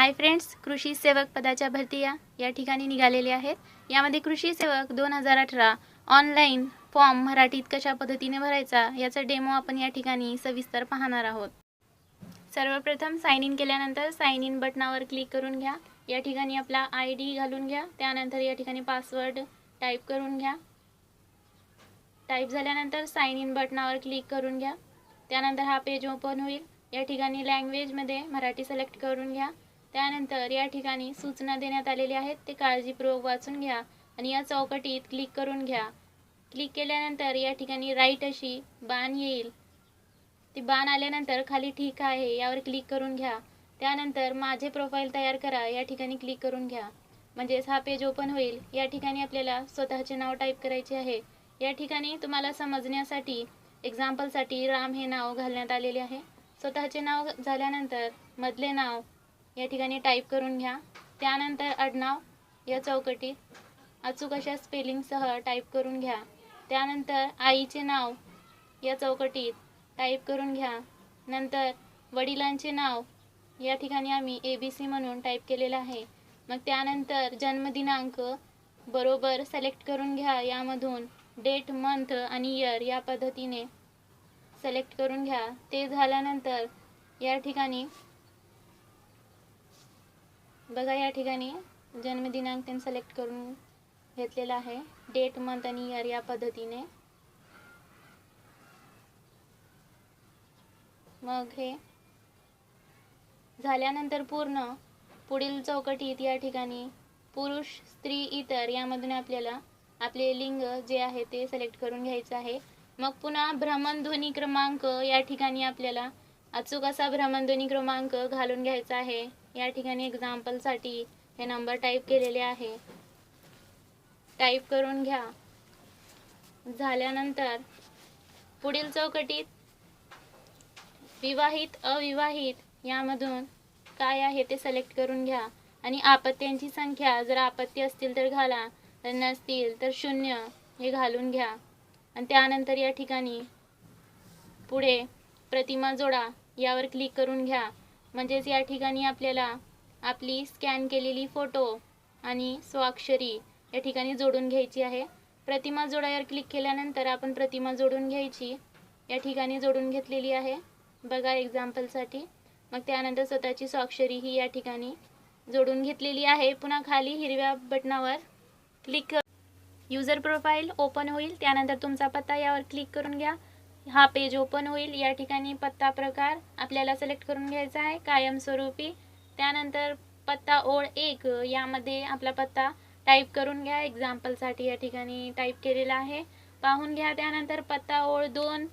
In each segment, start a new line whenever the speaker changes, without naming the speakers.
Hi friends कृषी सेवक पदाच्या भरतीया या ठिकाणी निघालेल्या आहेत. यामध्ये कृषी सेवक दोन हजार अठरा ऑनलाईन फॉर्म मराठीत कशा पद्धतीने भरायचा याचा डेमो आपण या ठिकाणी सविस्तर पाहणार आहोत. सर्वप्रथम साईन इन केल्यानंतर साईन इन बटनावर क्लिक करून घ्या. या ठिकाणी आपला आय डी घालून घ्या. त्यानंतर या ठिकाणी पासवर्ड टाईप करून घ्या. टाईप झाल्यानंतर साईन इन बटनावर क्लिक करून घ्या. त्यानंतर हा पेज ओपन होईल. या ठिकाणी लँग्वेजमध्ये मराठी सिलेक्ट करून घ्या. त्यानंतर या ठिकाणी सूचना देण्यात आलेल्या आहेत. ते काळजीपूर्वक वाचून घ्या आणि या चौकटीत क्लिक करून घ्या. क्लिक केल्यानंतर या ठिकाणी राईट अशी बाण येईल. ती बाण आल्यानंतर खाली ठीक आहे यावर क्लिक करून घ्या. त्यानंतर माझे प्रोफाईल तयार करा या ठिकाणी क्लिक करून घ्या. म्हणजेच हा पेज ओपन होईल. या ठिकाणी आपल्याला स्वतःचे नाव टाईप करायचे आहे. या ठिकाणी तुम्हाला समजण्यासाठी एक्झाम्पलसाठी राम हे नाव घालण्यात आलेले आहे. स्वतःचे नाव झाल्यानंतर मधले नाव या ठिकाणी टाईप करून घ्या. त्यानंतर आडनाव या चौकटीत अचूक अशा स्पेलिंगसह टाईप करून घ्या. त्यानंतर आईचे नाव या चौकटीत टाईप करून घ्या. नंतर वडिलांचे नाव या ठिकाणी आम्ही ए बी सी म्हणून टाईप केलेलं आहे. मग त्यानंतर जन्मदिनांक बरोबर सिलेक्ट करून घ्या. यामधून डेट मंथ आणि इयर या पद्धतीने सिलेक्ट करून घ्या. ते झाल्यानंतर या ठिकाणी बघा या ठिकाणी जन्मदिनांक त्यांनी सिलेक्ट करून घेतलेला आहे. डेट मंथ आणि इयर या पद्धतीने. मग हे झाल्यानंतर पूर्ण पुढील चौकटीत या ठिकाणी पुरुष स्त्री इतर यामधून आपल्याला आपले लिंग जे आहे ते सिलेक्ट करून घ्यायचं आहे. मग पुन्हा भ्रमणध्वनी क्रमांक या ठिकाणी आपल्याला अचूक असा भ्रमणध्वनी क्रमांक घालून घ्यायचा आहे. या ठिकाणी एक्झाम्पलसाठी हे नंबर टाईप केलेले आहे. टाईप करून घ्या. झाल्यानंतर पुढील चौकटीत विवाहित अविवाहित यामधून काय आहे ते सिलेक्ट करून घ्या. आणि आपत्त्यांची संख्या जर आपत्ती असतील तर घाला तर नसतील तर शून्य हे घालून घ्या. आणि त्यानंतर या ठिकाणी पुढे प्रतिमा जोडा. यावर क्लिक करून घ्या. म्हणजेच या ठिकाणी आपल्याला आपली स्कॅन केलेली फोटो आणि स्वाक्षरी या ठिकाणी जोडून घ्यायची आहे. प्रतिमा जोडायवर क्लिक केल्यानंतर आपण प्रतिमा जोडून घ्यायची. या ठिकाणी जोडून घेतलेली आहे. बघा एक्झाम्पलसाठी मग त्यानंतर स्वतःची स्वाक्षरी ही या ठिकाणी जोडून घेतलेली आहे. पुन्हा खाली हिरव्या बटनावर click user user profile open होईल. त्यानंतर तुमचा पत्ता यावर क्लिक करून घ्या. हा पेज ओपन होईल. या ठिकाणी पत्ता प्रकार आपल्याला सिलेक्ट करून घ्यायचा आहे. कायमस्वरूपी त्यानंतर पत्ता ओळ एक यामध्ये आपला पत्ता टाईप करून घ्या. एक्झाम्पलसाठी या ठिकाणी टाईप केलेला आहे. पाहून घ्या. त्यानंतर पत्ता ओळ दोन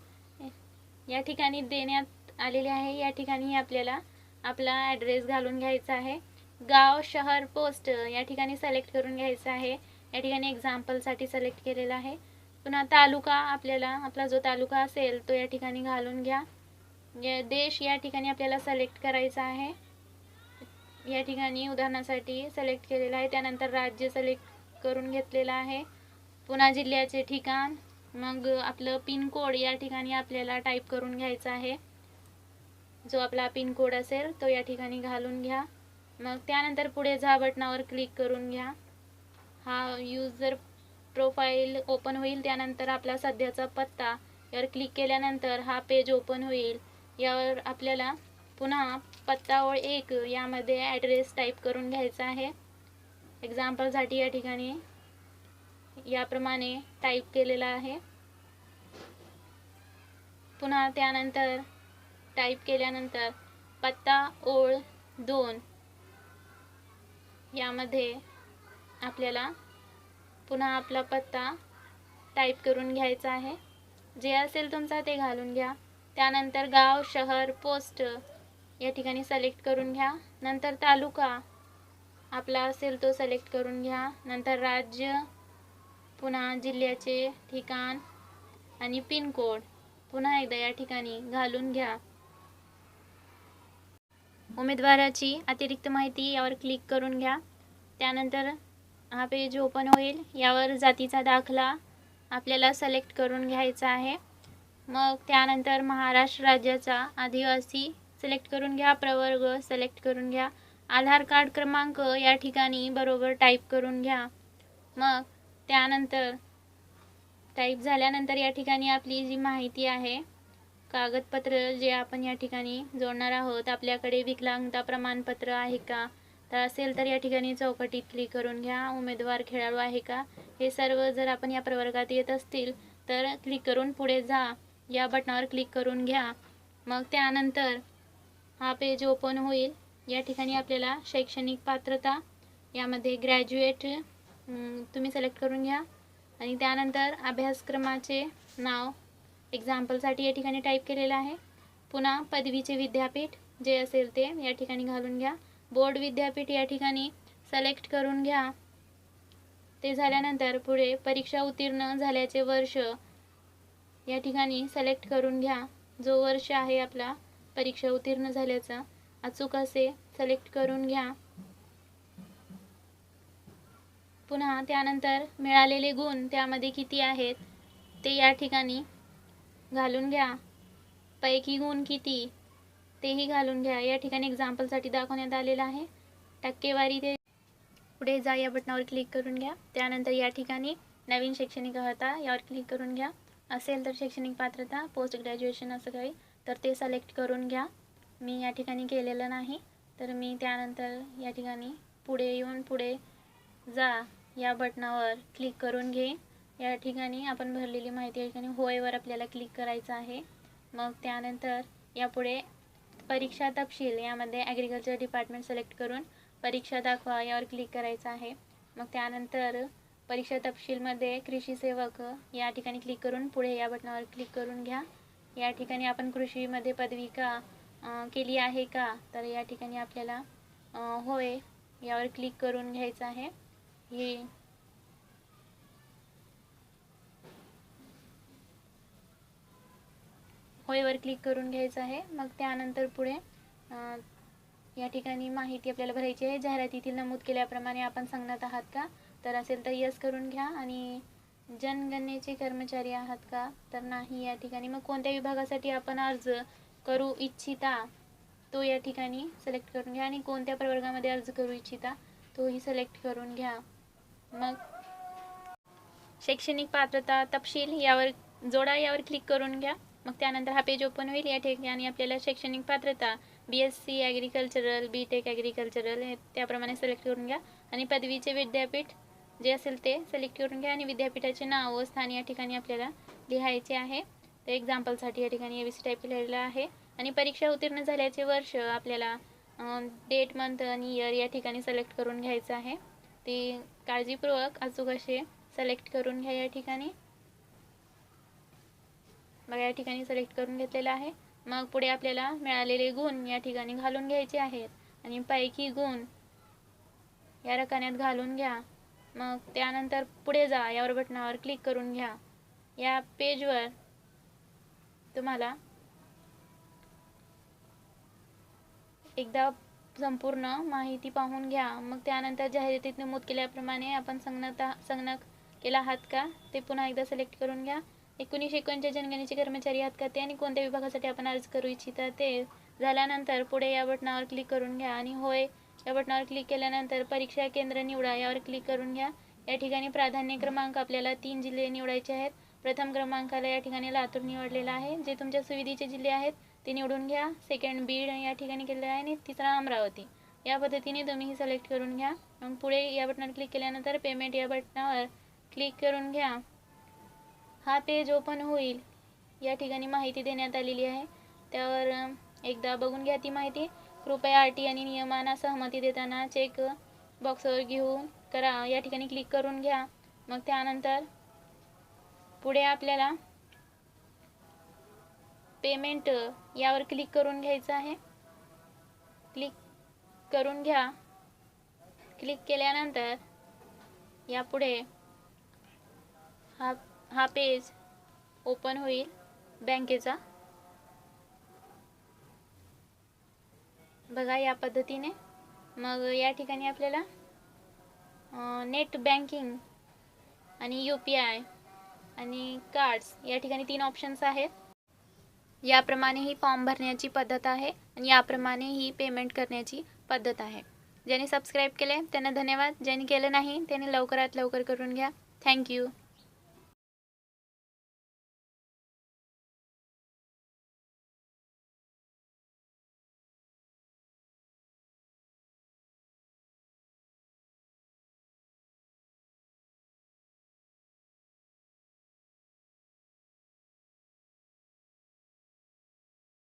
या ठिकाणी देण्यात आलेले आहे. या ठिकाणी आपल्याला आपला ॲड्रेस घालून घ्यायचा आहे. गाव शहर पोस्ट या ठिकाणी सिलेक्ट करून घ्यायचं आहे. या ठिकाणी एक्झाम्पलसाठी सिलेक्ट केलेला आहे. पुन्हा तालुका आपल्याला आपला जो तालुका असेल तो या ठिकाणी घालून घ्या. या देश या ठिकाणी आपल्याला सिलेक्ट करायचा आहे. या ठिकाणी उदाहरणासाठी सिलेक्ट केलेला आहे. त्यानंतर राज्य सिलेक्ट करून घेतलेलं आहे. पुन्हा जिल्ह्याचे ठिकाण मग आपलं पिनकोड या ठिकाणी आपल्याला टाईप करून घ्यायचा आहे. जो आपला पिनकोड असेल तो या ठिकाणी घालून घ्या. मग त्यानंतर पुढे जा बटनावर क्लिक करून घ्या. हा युजर प्रोफाईल ओपन होईल त्यानंतर आपला सध्याचा पत्ता यावर क्लिक केल्यानंतर हा पेज ओपन होईल. यावर आपल्याला पुन्हा पत्ता ओळ एक यामध्ये ॲड्रेस टाईप करून घ्यायचा आहे. एक्झाम्पलसाठी या ठिकाणी याप्रमाणे टाईप केलेला आहे. पुन्हा त्यानंतर टाईप केल्यानंतर पत्ता ओळ दोन यामध्ये आपल्याला पुन्हा आपला पत्ता टाईप करून घ्यायचा आहे. जे असेल तुमचा ते घालून घ्या. त्यानंतर गाव शहर पोस्ट या ठिकाणी सिलेक्ट करून घ्या. नंतर तालुका आपला असेल तो सिलेक्ट करून घ्या. नंतर राज्य पुन्हा जिल्ह्याचे ठिकाण आणि पिनकोड पुन्हा एकदा या ठिकाणी घालून घ्या. उमेदवाराची अतिरिक्त माहिती यावर क्लिक करून घ्या. त्यानंतर हा पेज ओपन होईल. यावर जातीचा दाखला आपल्याला सिलेक्ट करून घ्यायचा आहे. मग त्यानंतर महाराष्ट्र राज्याचा आदिवासी सिलेक्ट करून घ्या प्रवर्ग सिलेक्ट करून घ्या. आधार कार्ड क्रमांक या ठिकाणी बरोबर टाईप करून घ्या. मग त्यानंतर टाईप झाल्यानंतर या ठिकाणी आपली जी माहिती आहे कागदपत्र जे आपण या ठिकाणी जोडणार आहोत आपल्याकडे विकलांगता प्रमाणपत्र आहे का? तर असेल तर या ठिकाणी चौकटीत क्लिक करून घ्या. उमेदवार खेळाडू आहे का? हे सर्व जर आपण या प्रवर्गात येत असतील तर क्लिक करून पुढे जा. या बटनावर क्लिक करून घ्या. मग त्यानंतर हा पेज ओपन होईल. या ठिकाणी आपल्याला शैक्षणिक पात्रता यामध्ये ग्रॅज्युएट तुम्ही सिलेक्ट करून घ्या. आणि त्यानंतर अभ्यासक्रमाचे नाव एक्झाम्पलसाठी या ठिकाणी टाईप केलेलं आहे. पुन्हा पदवीचे विद्यापीठ जे असेल ते या ठिकाणी घालून घ्या. बोर्ड विद्यापीठ या ठिकाणी सिलेक्ट करून घ्या. ते झाल्यानंतर पुढे परीक्षा उत्तीर्ण झाल्याचे वर्ष या ठिकाणी सिलेक्ट करून घ्या. जो वर्ष आहे आपला परीक्षा उत्तीर्ण झाल्याचा अचूक असे सिलेक्ट करून घ्या. पुन्हा त्यानंतर मिळालेले गुण त्यामध्ये किती आहेत ते या ठिकाणी घालून घ्या. पैकी गुण किती? तेही घालून घ्या. या ठिकाणी एक्झाम्पलसाठी दाखवण्यात आलेलं आहे. टक्केवारी ते पुढे जा या बटनावर क्लिक करून घ्या. त्यानंतर या ठिकाणी नवीन शैक्षणिक अर्हता यावर क्लिक करून घ्या. असेल तर शैक्षणिक पात्रता पोस्ट ग्रॅज्युएशन असं काही तर ते सिलेक्ट करून घ्या. मी या ठिकाणी केलेलं नाही. तर मी त्यानंतर या ठिकाणी पुढे येऊन पुढे जा या बटनावर क्लिक करून घे. या ठिकाणी आपण भरलेली माहिती या ठिकाणी होयवर आपल्याला क्लिक करायचं आहे. मग त्यानंतर यापुढे परीक्षा तपशील यामध्ये ॲग्रिकल्चर डिपार्टमेंट सिलेक्ट करून परीक्षा दाखवा यावर क्लिक करायचं आहे. मग त्यानंतर परीक्षा तपशीलमध्ये कृषी सेवक या ठिकाणी क्लिक करून पुढे या बटनावर क्लिक करून घ्या. या ठिकाणी आपण कृषीमध्ये पदविका का केली आहे का? तर या ठिकाणी आपल्याला होय यावर क्लिक करून घ्यायचं आहे. हे होयवर क्लिक करून घ्यायचं आहे. मग त्यानंतर पुढे या ठिकाणी माहिती आपल्याला भरायची आहे. जाहिरातीतील नमूद केल्याप्रमाणे आपण सांगण्यात आहात का? तर असेल तर यस करून घ्या. आणि जनगणनेचे कर्मचारी आहात का? तर नाही या ठिकाणी. मग कोणत्या विभागासाठी आपण अर्ज करू इच्छिता? तो या ठिकाणी सिलेक्ट करून घ्या. आणि कोणत्या प्रवर्गामध्ये अर्ज करू इच्छिता? तोही सिलेक्ट करून घ्या. मग शैक्षणिक पात्रता तपशील यावर जोडा यावर क्लिक करून घ्या. मग त्यानंतर हा पेज ओपन होईल. या ठिकाणी आपल्याला शैक्षणिक पात्रता B S C agricultural B tech agricultural हे त्याप्रमाणे सिलेक्ट करून घ्या. आणि पदवीचे विद्यापीठ जे असेल ते सिलेक्ट करून घ्या. आणि विद्यापीठाचे नाव व स्थान या ठिकाणी आपल्याला लिहायचे आहे. तर एक्झाम्पलसाठी या ठिकाणी ए बी सी टाईप लिहिलेलं आहे. आणि परीक्षा उत्तीर्ण झाल्याचे वर्ष आपल्याला डेट मंथ आणि इयर या ठिकाणी सिलेक्ट करून घ्यायचं आहे. ती काळजीपूर्वक अचूक असे सिलेक्ट करून घ्या या ठिकाणी. बघा या ठिकाणी सिलेक्ट करून घेतलेलं आहे. मग पुढे आपल्याला मिळालेले गुण या ठिकाणी घालून घ्यायचे आहेत. आणि पैकी गुण या रकान्यात घालून घ्या. मग त्यानंतर पुढे जा यावर बटनावर क्लिक करून घ्या. या पेजवर तुम्हाला एकदा संपूर्ण माहिती पाहून घ्या. मग त्यानंतर जाहिरातीत नमूद केल्याप्रमाणे आपण संगणक संगणक केला आहात का? ते पुन्हा एकदा सिलेक्ट करून घ्या. एकोणीसशे एकोणच्या जनगणनेचे कर्मचारी आहात का ते आणि कोणत्या विभागासाठी आपण अर्ज करू इच्छिता ते झाल्यानंतर पुढे या बटनावर क्लिक करून घ्या. आणि होय या बटनावर क्लिक केल्यानंतर परीक्षा केंद्र निवडा. यावर क्लिक करून घ्या. या ठिकाणी प्राधान्य क्रमांक आपल्याला तीन जिल्हे निवडायचे आहेत. प्रथम क्रमांकाला या ठिकाणी लातूर निवडलेला आहे. जे तुमच्या सुविधेचे जिल्हे आहेत ते निवडून घ्या. सेकंड बीड या ठिकाणी केलेलं आहे आणि तिसरा अमरावती. या पद्धतीने तुम्ही सिलेक्ट करून घ्या. मग पुढे या बटनावर क्लिक केल्यानंतर पेमेंट या बटनावर क्लिक करून घ्या. हा पेज ओपन होईल. या ठिकाणी माहिती देण्यात आलेली आहे. त्यावर एकदा बघून घ्या ती माहिती. कृपया आर टी आणि नियमांना सहमती देताना चेक बॉक्सवर घेऊन करा. या ठिकाणी क्लिक करून घ्या. मग त्यानंतर पुढे आपल्याला पेमेंट यावर क्लिक करून घ्यायचं आहे. क्लिक करून घ्या. क्लिक केल्यानंतर यापुढे हा हा पेज ओपन होईल बँकेचा. बघा या पद्धतीने. मग या ठिकाणी आपल्याला नेट बँकिंग आणि यू पी आय आणि कार्ड्स या ठिकाणी तीन ऑप्शन्स आहेत. याप्रमाणे ही फॉर्म भरण्याची पद्धत आहे आणि याप्रमाणे ही पेमेंट करण्याची पद्धत आहे. ज्यांनी सबस्क्राईब केले त्यांना धन्यवाद. ज्यांनी केलं नाही त्यांनी लवकरात लवकर करून घ्या. थँक्यू